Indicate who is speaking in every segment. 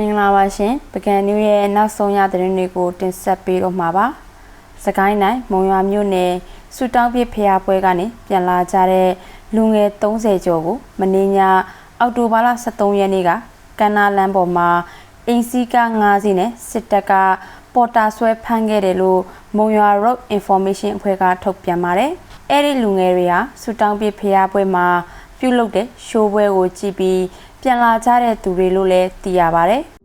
Speaker 1: မင်္ဂလာပါရှင်ပကံနျူးရဲ့နောက်ဆုံးရသတင်းတွေကိုတင်ဆက်ပေးတော့မှာပါစကိုင်းတိုင်းမုံရွာမြို့နယ်ဆူတောင်းပြဖျားပွဲကနေပြန်လာကြတဲ့လူငယ်30ကျော်ကိုမင်းညအောက်တိုဘာလ23ရက်နေ့ကကန္နာလမ်းပေါ်မှာအင်စီကာ9စီးနဲ့စစ်တပ်ကပေါ်တာဆွဲဖမ်းခဲ့တယ်လို့မုံရွာ Road Information အဖွဲ့ကထုတ်ပြန်ပါတယ်အဲ့ဒီလူငယ်တွေဟာဆူတောင်းပြဖျားပွဲမှာပြုလုပ်တဲ့ရှိုးပွဲကိုကြည့်ပြီးပြန်လာကြတဲ့သူတွေလို့လည်းသိရပါတယ်။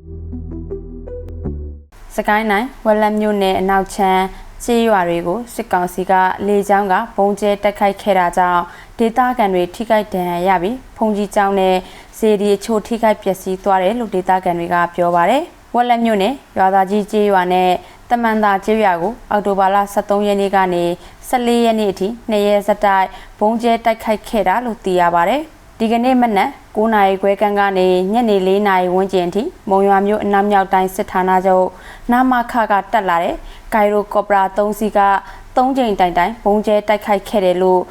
Speaker 1: စကိုင်းနိုင်ဝက်လက်မြို့နယ်အနောက်ချမ်းကျေးရွာတွေကိုစစ်ကောင်စီကလေကြောင်းကပုံကျဲတက်ခိုက်ခဲ့တာကြောင့်ဒေသခံတွေထိခိုက်ဒဏ်ရာရပြီးဖုန်ကြီးကျောင်းနဲ့စေဒီအချို့ထိခိုက်ပျက်စီးသွားတယ်လို့ဒေသခံတွေကပြောပါတယ်။ဝက်လက်မြို့နယ်ရွာသားကြီးကျေးရွာနဲ့တမန်သာကျေးရွာကိုအောက်တိုဘာလ23ရက်နေ့ကနေ14ရက်နေ့အထိနှစ်ရက်ဆက်တိုက်ဘုံကျဲတိုက်ခိုက်ခဲ့တာလို့သိရပါတယ်။ ဒီကနေ့မနက်9နာရီခွဲကန်းကနေညနေ4နာရီဝန်းကျင်အထိမုံရွာမြို့အနောက်မြောက်တိုင်းစစ်ဌာနချုပ်နာမခကတက်လာတဲ့ဂိုင်ရိုကော်ပရာ3စီက3ချိန်တိုင်တိုင်ဘုံကျဲတိုက်ခိုက်ခဲ့တယ်လို့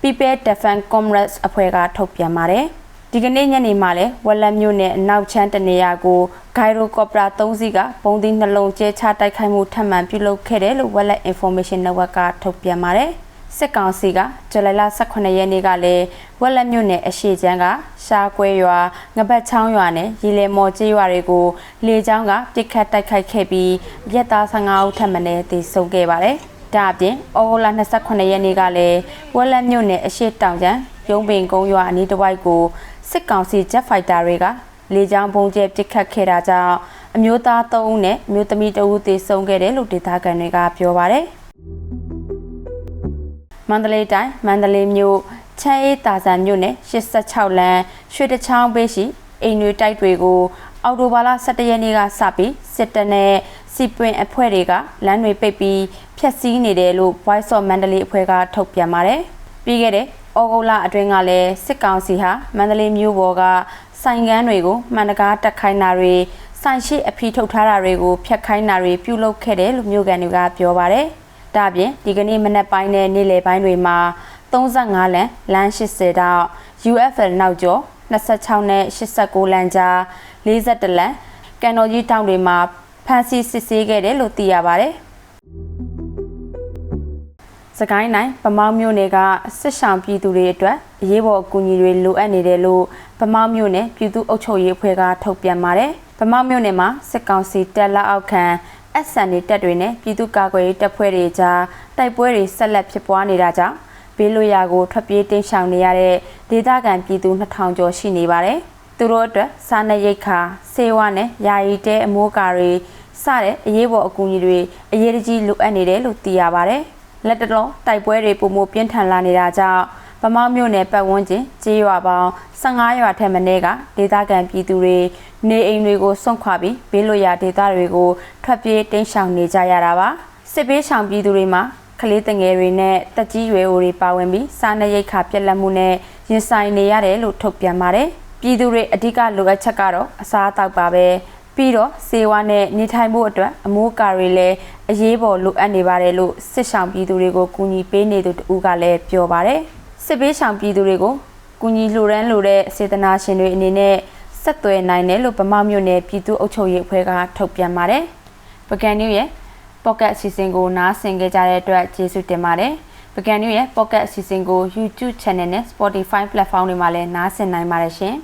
Speaker 1: People Defense Comrades အဖွဲ့ကထုတ်ပြန်ပါတယ်။ဒီကနေ့ညနေမှာလဲဝက်လက်မြို့နယ်အနောက်ချမ်းတနေရာကိုဂိုင်ရိုကော်ပရာ3စီးကပုံသီးနှလုံးကျဲချတိုက်ခိုက်မှုထပ်မံပြုလုပ်ခဲ့တယ်လို့ဝက်လက် Information Network ကထုတ်ပြန်ပါတယ်။ စစ်ကောင်စီကဇူလိုင်လ18ရက်နေ့ကလည်းဝက်လက်မြို့နယ်အရှိချမ်းကရှားကွဲရွာငပတ်ချောင်းရွာနဲ့ရီလေမော်ကျေးရွာတွေကိုလေကြောင်းကပစ်ခတ်တိုက်ခိုက်ခဲ့ပြီးရက်သား15ဦးထပ်မံတည်ဆုံခဲ့ပါတယ်။ဒါအပြင်ဩဂုတ်လ28ရက်နေ့ကလည်းဝက်လက်မြို့နယ်အရှိတောင်ကျန်းရုံးပင်ကုန်းရွာအနီးတစ်ဝိုက်ကိုစစ်ကောင်စီဂျက်ဖိုက်တာတွေကလေကြောင်းပုံကျဲပစ်ခတ်ခဲ့တာကြောင့်အမျိုးသား3ဦးနဲ့အမျိုးသမီး2ဦးသေဆုံးခဲ့တယ်လို့ဒေသခံတွေကပြောပါတယ်။ မန္တလေးတိုင်းမန္တလေးမြို့ချမ်းအေးတာဆန်မြို့နယ်86လမ်းရွှေတချောင်းဘေးရှိအိမ်တွေတိုက်တွေကိုအော်တိုဘာလ17ရက်နေ့ကစပြီးစစ်တပ်နဲ့စီပွင်အဖွဲ့တွေကလမ်းတွေပိတ်ပြီးဖျက်ဆီးနေတယ်လို့ Voice of Mandalay အဖွဲ့ကထုတ်ပြန်ပါတယ်။ပြီးခဲ့တဲ့ဩဂုတ်လအတွင်းကလည်းစစ်ကောင်စီဟာမန္တလေးမြို့ပေါ်ကဆိုင်ကန်းတွေကိုမှန်တကားတက်ခိုင်းတာတွေဆိုင်ရှိအဖီထုတ်ထားတာတွေကိုဖျက်ခိုင်းတာတွေပြုလုပ်ခဲ့တယ်လို့မြို့ကန်တွေကပြောပါတယ်။ ဒါပြင်ဒီကနေ့မနက်ပိုင်းနဲ့နေ့လယ်ပိုင်းတွေမှာ35လမ်းလမ်း80တောက် UFL နောက်ကျော်26နဲ့89လမ်းကြား42လမ်းကန်တော်ကြီးတောင်တွေမှာဖမ်းဆီးစစ်ဆေးခဲ့တယ်လို့သိရပါတယ်။စကိုင်းတိုင်းဗမောက်မြို့နယ်ကစစ်ဆောင်ပြည်သူတွေအတွက်အရေးပေါ်အကူအညီတွေလိုအပ်နေတယ်လို့ဗမောက်မြို့နယ်ပြည်သူ့အုပ်ချုပ်ရေးအဖွဲ့ကထုတ်ပြန်ပါတယ်။ဗမောက်မြို့နယ်မှာစစ်ကောင်စီတပ်လက်အောက်ခံ SN တပ်တွေနဲ့ပြည်သူ့ကာကွယ်ရေးတပ်ဖွဲ့တွေကြားတိုက်ပွဲတွေဆက်လက်ဖြစ်ပွားနေတာကြောင့်ဘေးလွရာကိုထွက်ပြေးတိမ်းရှောင်နေရတဲ့ဒေသခံပြည်သူ2000ကျော်ရှိနေပါတယ်။သူတို့အတွက်စားနပ်ရိက္ခာဆေးဝါးနဲ့ယာယီတဲအမိုးကာတွေစတဲ့အရေးပေါ်အကူအညီတွေအရေးကြီးလိုအပ်နေတယ်လို့သိရပါတယ်။လက်တလောတိုက်ပွဲတွေပုံမပြင်းထန်လာနေတာကြောင့် ဗမောက်မြို့နယ်ပတ်ဝန်းကျင်ကျေးရွာပေါင်း15ရွာထက်မနည်းကဒေသခံပြည်သူတွေနေအိမ်တွေကိုစွန့်ခွာပြီးဘေးလွရာဒေသတွေကိုထွက်ပြေးတိမ်းရှောင်နေကြရတာပါစစ်ပေးရှောင်ပြည်သူတွေမှာကလေးတငယ်တွေနဲ့တက်ကြီးရွယ်အိုတွေပါဝင်ပြီးစားနပ်ရိက္ခာပြက်လက်မှုနဲ့ရင်ဆိုင်နေရတယ်လို့ထုတ်ပြန်ပါတယ်ပြည်သူတွေအဓိကလိုအပ်ချက်ကတော့အစားအသောက်ပါပဲပြီးတော့စေဝါနဲ့နေထိုင်ဖို့အတွက်အမိုးကာတွေလည်းအရေးပေါ်လိုအပ်နေပါတယ်လို့စစ်ဆောင်ပြည်သူတွေကိုကူညီပေးနေသူတဦးကလည်းပြောပါတယ် စစ်ပေးဆောင်ပြည်သူတွေကိုကူညီလှူဒန်းလိုတဲ့စေတနာရှင်တွေအနေနဲ့ဆက်သွယ်နိုင်တယ်လို့ဗမာမြို့နယ်ပြည်သူ့အုပ်ချုပ်ရေးအဖွဲ့ကထုတ်ပြန်ပါတယ်ပကံနျူရဲ့ Pocket အစီအစဉ်ကိုနားဆင်ကြကြတဲ့အတွက်ကျေးဇူးတင်ပါတယ်ပကံနျူရဲ့ Pocket အစီအစဉ်ကို YouTube Channel နဲ့ Spotify platform တွေမှာလည်းနားဆင်နိုင်ပါတယ်ရှင်